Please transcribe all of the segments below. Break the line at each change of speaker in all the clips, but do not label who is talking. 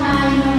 ชาย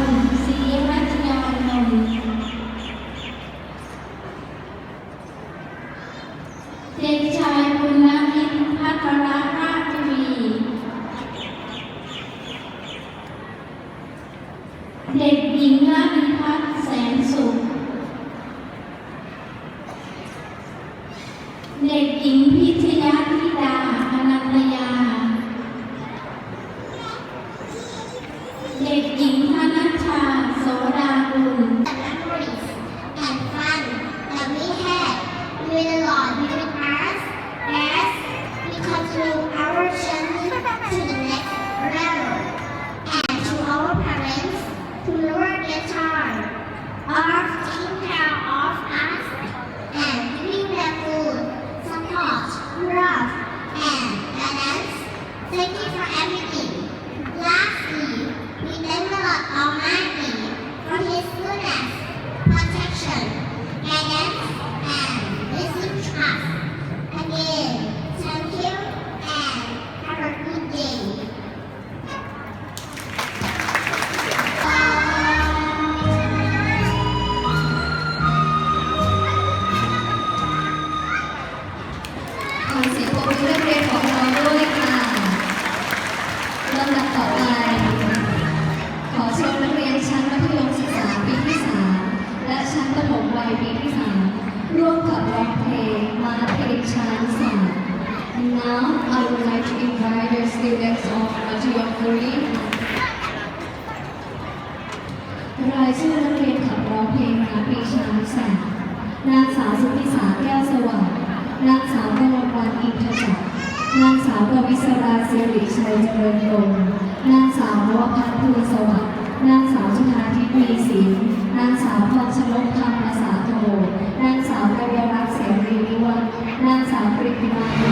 า
ยชื่อนักเรียนขับร้องเพลงมาเพลงช้างสานางสาวสุธิสาแก้วสว่างนางสาวกมลวันอินทจักรนางสาวกวิศราสิริชัยเจริญยงนางสาวนวพัฒน์ภูลสวัสดิ์นางสาวจุธาทิพย์มีศิลนางสาวพรชนกธรรมภาษาโทนางสาวกัญญารักษ์เสรีนิวัฒน์นางสาวปริติมา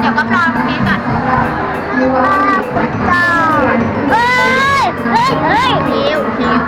เดี๋ยวก็พร้อมนี้ก่อนเจ้าเฮ้ย เฮ้ย เฮ้ย
คิ
วคิว